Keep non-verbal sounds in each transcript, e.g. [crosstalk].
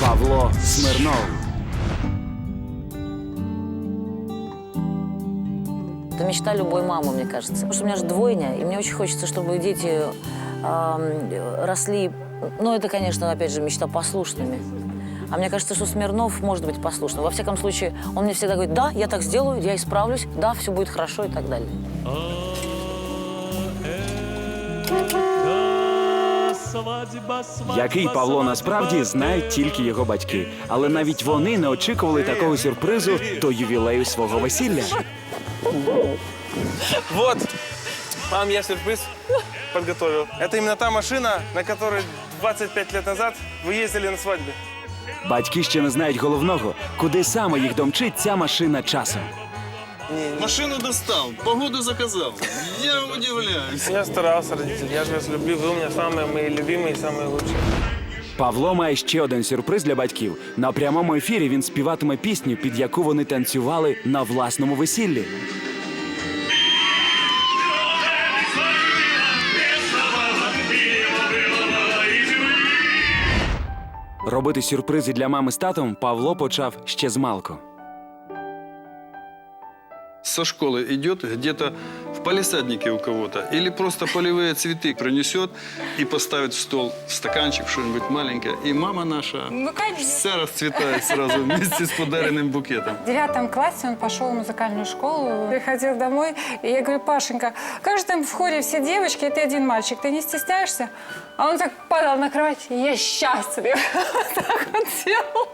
Павло Смирнов. Это мечта любой мамы, мне кажется. Потому что у меня же двойня, и мне очень хочется, чтобы дети ам, росли, ну, это, конечно, опять же, мечта послушными. А мне кажется, что Смирнов может быть послушным. Во всяком случае, он мне всегда говорит, да, я так сделаю, я исправлюсь, да, все будет хорошо и так далее. Який Павло насправді знають тільки його батьки. Але навіть вони не очікували такого сюрпризу до ювілею свого весілля. Вот, мам, я сюрприз подготовил. Это именно та машина, на которой 25 лет назад вы ездили на свадьбе. Батьки ще не знають головного, куди саме їх домчить ця машина часом. Машину достал, погоду заказал. Я удивляюсь. Я старался, родители, я же вас люблю, вы у меня самые мои любимые и самые лучшие. Павло має ще один сюрприз для батьків. На прямому ефірі він співатиме пісню, під яку вони танцювали на власному весіллі. Робити сюрпризи для мами з татом Павло почав ще з малку. Со школы идет где-то в палисаднике у кого-то. Или просто полевые цветы принесет и поставит в стол стаканчик, что-нибудь маленькое. И мама наша Ну, конечно. вся расцветает сразу вместе с подаренным букетом. В девятом классе он пошел в музыкальную школу, приходил домой, и я говорю, Пашенька, как же там в хоре все девочки, и ты один мальчик, ты не стесняешься? А он так падал на кровать, я счастлив. [laughs] Так он делал.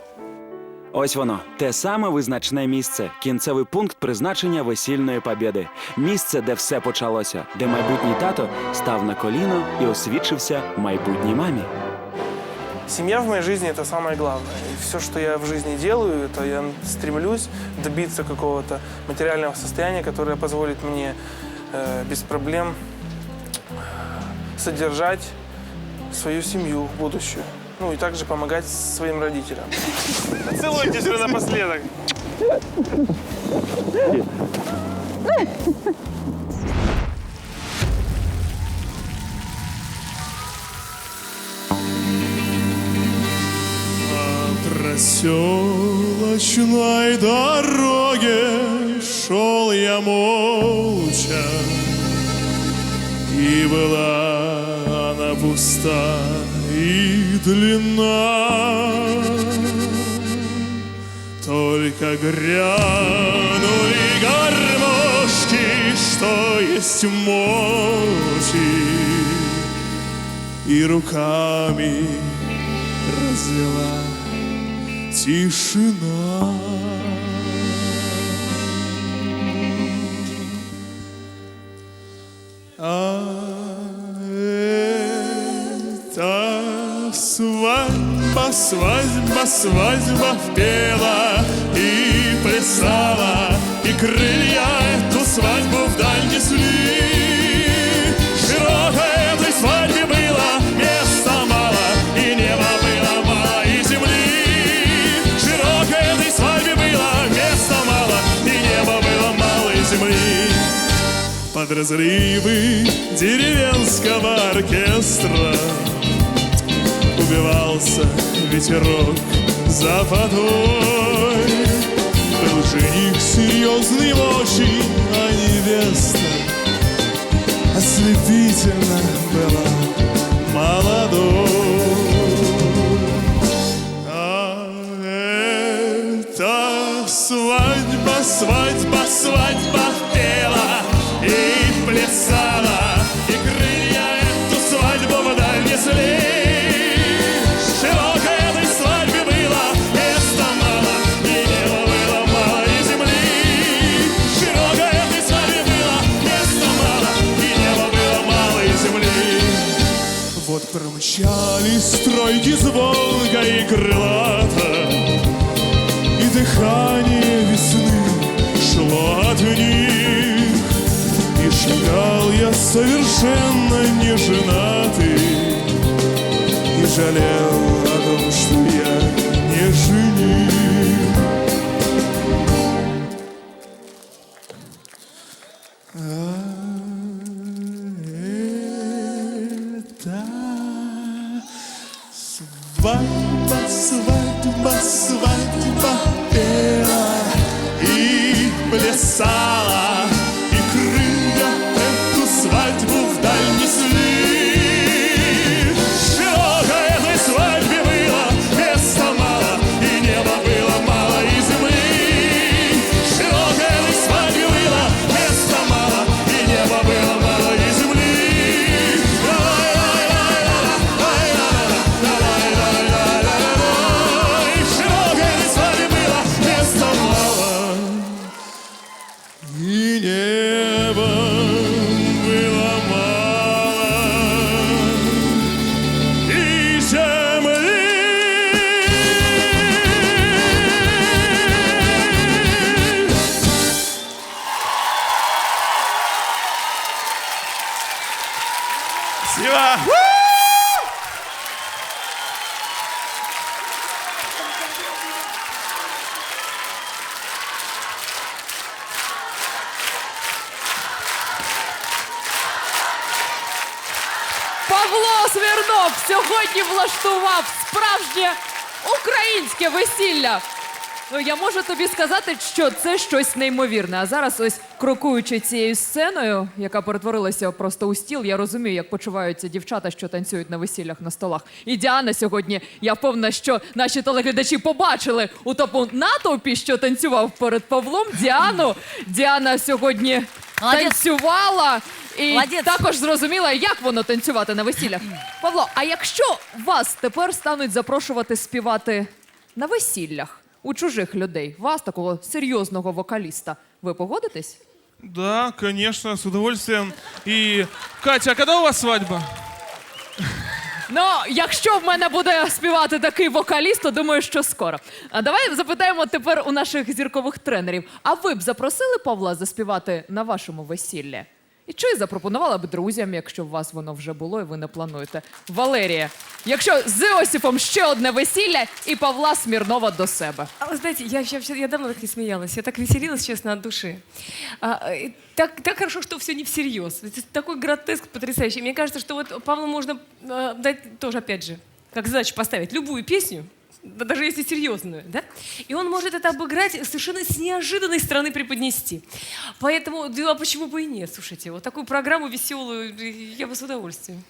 Ось воно, те саме визначне місце, кінцевий пункт призначення весільної побєди. Місце, де все почалося, де майбутній тато став на коліно і освідчився майбутній мамі. Семья в моей жизни – это самое главное. И все, что я в жизни делаю, это я стремлюсь добиться какого-то материального состояния, которое позволит мне э, без проблем содержать свою семью будущую. Ну и также помогать своим родителям. Целуйтесь вы напоследок. проселочной дороге шел я молча, И была она пуста и длинна. Только грянули гармошки, что есть мочи, И руками развела тишина. Свадьба, свадьба, свадьба впела и плясала, и крылья эту свадьбу вдаль несли. Широкой этой свадьбе было места мало, и неба было мало, и земли. Широкой этой свадьбе было места мало, и неба было мало, и земли. Под разрывы деревенского оркестра Убивался ветерок за водой. Был жених серьезный очень, а невеста Ослепительно была молодой. А это свадьба, свадьба, свадьба совершенно не женатый, и жалел о том, что я не жених. А это свадьба, свадьба Павло Смірнов сьогодні влаштував справжнє українське весілля. Ну, я можу тобі сказати, що це щось неймовірне. А зараз, ось крокуючи цією сценою, яка перетворилася просто у стіл, я розумію, як почуваються дівчата, що танцюють на весіллях на столах. І Діана сьогодні, я впевнена, що наші телеглядачі побачили у тому натовпі, що танцював перед Павлом. Діану. Діана сьогодні Молодець. танцювала. І Молодець. також зрозуміла, як воно танцювати на весіллях. Павло, а якщо вас тепер стануть запрошувати співати на весіллях у чужих людей, вас, такого серйозного вокаліста, ви погодитесь? Да, конечно, с удовольствием. И, Катя, а когда у вас свадьба? Ну, якщо в мене буде співати такий вокаліст, то думаю, що скоро. А давай запитаємо тепер у наших зіркових тренерів. А ви б запросили Павла заспівати на вашому весіллі? І чи запропонувала б друзям, якщо у вас воно вже було і ви не плануєте? Валерія, якщо з Іосифом ще одне весілля і Павла Смірнова до себе. А вы знаете, я, я, я давно так не смеялась. Я так веселилась, честно, от души. А, э, так, так хорошо, что все не всерьез. Это такой гротеск потрясающий. Мне кажется, что вот Павлу можно э, дать тоже, опять же, как задачу поставить любую песню, да даже если серьезную, да? И он может это обыграть совершенно с неожиданной стороны преподнести. Поэтому, да, а почему бы и нет? Слушайте, вот такую программу веселую я бы с удовольствием.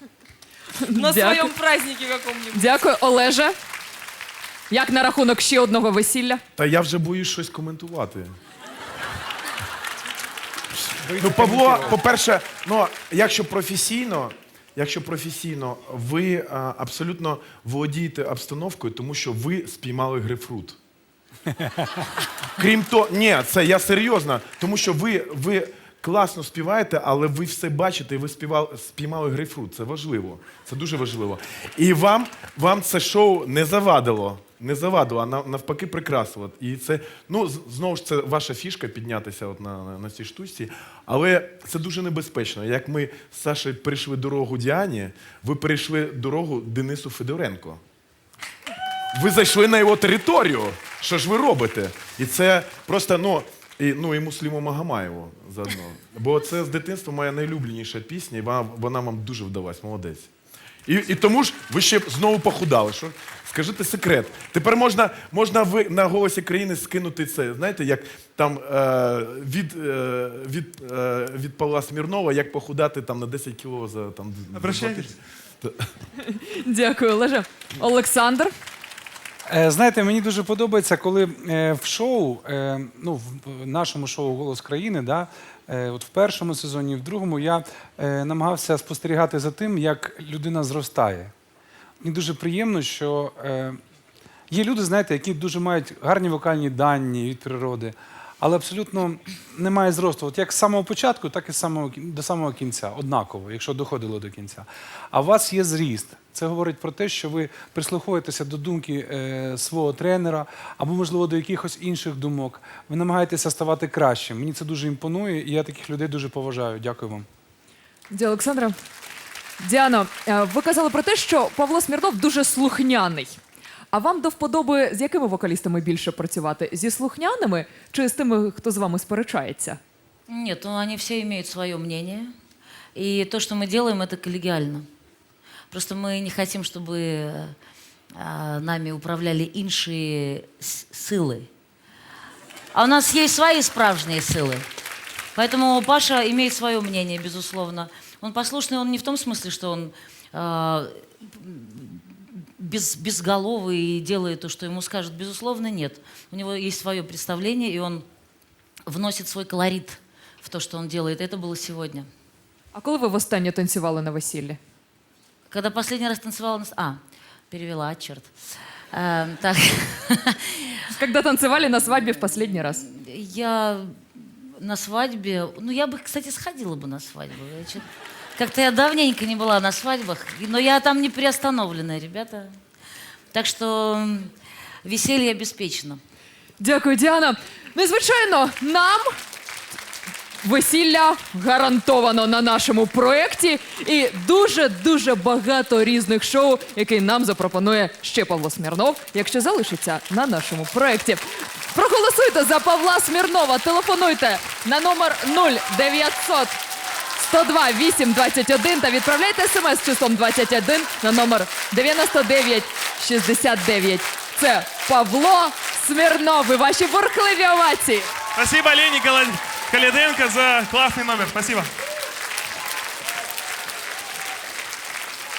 [laughs] На Дякую. своем празднике каком-нибудь. Дякую, Олеже. Як на рахунок ще одного весілля? Та я вже боюсь щось коментувати. Ну, Павло, по-перше, ну, якщо професійно, якщо професійно, ви а, абсолютно володієте обстановкою, тому що ви спіймали грейпфрут. [laughs] Крім того, ні, це я серйозно, тому що ви, ви класно співаєте, але ви все бачите, і ви співали, спіймали грейпфрут. Це важливо. Це дуже важливо. І вам, вам це шоу не завадило. Не завадило, а навпаки прикрасило. І це, ну, знову ж це ваша фішка піднятися от на, на, на цій штучці. Але це дуже небезпечно. Як ми з Сашею перейшли дорогу Діані, ви перейшли дорогу Денису Федоренко. Ви зайшли на його територію. Що ж ви робите? І це просто, ну, і, ну, і Мусліму Магомаєву заодно. Бо це з дитинства моя найлюбленіша пісня, і вона, вона вам дуже вдалась, молодець. І, і тому ж ви ще знову похудали. Що? Скажите секрет. Тепер можна, можна ви на голосі країни скинути це. Знаєте, як там е, від, е, від, е, від Павла Смірнова, як похудати там на 10 кіло за там. Обращайтесь. Дякую, Олеже. Олександр. Е, Знаєте, мені дуже подобається, коли е, в шоу, е, ну, в нашому шоу Голос країни, да, от в першому сезоні, в другому я намагався спостерігати за тим, як людина зростає. Мені дуже приємно, що є люди, знаєте, які дуже мають гарні вокальні дані від природи, але абсолютно немає зросту. От як з самого початку, так і з самого, до самого кінця, однаково, якщо доходило до кінця. А у вас є зріст. Це говорить про те, що ви прислуховуєтеся до думки е, свого тренера або, можливо, до якихось інших думок. Ви намагаєтеся ставати кращим. Мені це дуже імпонує, і я таких людей дуже поважаю. Дякую вам. Дякую, Олександра. Діано, е, ви казали про те, що Павло Смірнов дуже слухняний. А вам до вподоби з якими вокалістами більше працювати? Зі слухняними чи з тими, хто з вами сперечається? Нет, ну они все имеют свое мнение. И то, что мы делаем, это коллегиально. Просто мы не хотим, чтобы а, нами управляли іншие с- силы. А у нас есть свои справжние силы. Поэтому Паша имеет свое мнение, безусловно. Он послушный, он не в том смысле, что он а, без, безголовый и делает то, что ему скажут. Безусловно, нет. У него есть свое представление, и он вносит свой колорит в то, что он делает. Это было сегодня. А коли ви востаннє танцювали на весіллі? Когда последний раз танцевала... на с- А, перевела, черт. Э, так, [laughs] Когда танцевали на свадьбі в последний раз? я на свадьбе... Ну, я бы, кстати, сходила бы на свадьбу. Я чё- Как-то я давненько не была на свадьбах, и- но я там не приостановленная, ребята. Так что м, веселье обеспечено. Дякую, Діана. Ну і звичайно, нам весілля гарантовано на нашому проєкті. І дуже-дуже багато різних шоу, які нам запропонує ще Павло Смірнов, якщо залишиться на нашому проєкті. Проголосуйте за Павла Смірнова. Телефонуйте на номер 0900 102 821 та відправляйте смс з числом 21 на номер 9969. Це Павло Смирнов і ваші бурхливі овації. Спасибо Лене Калиденко за классный номер. Спасибо.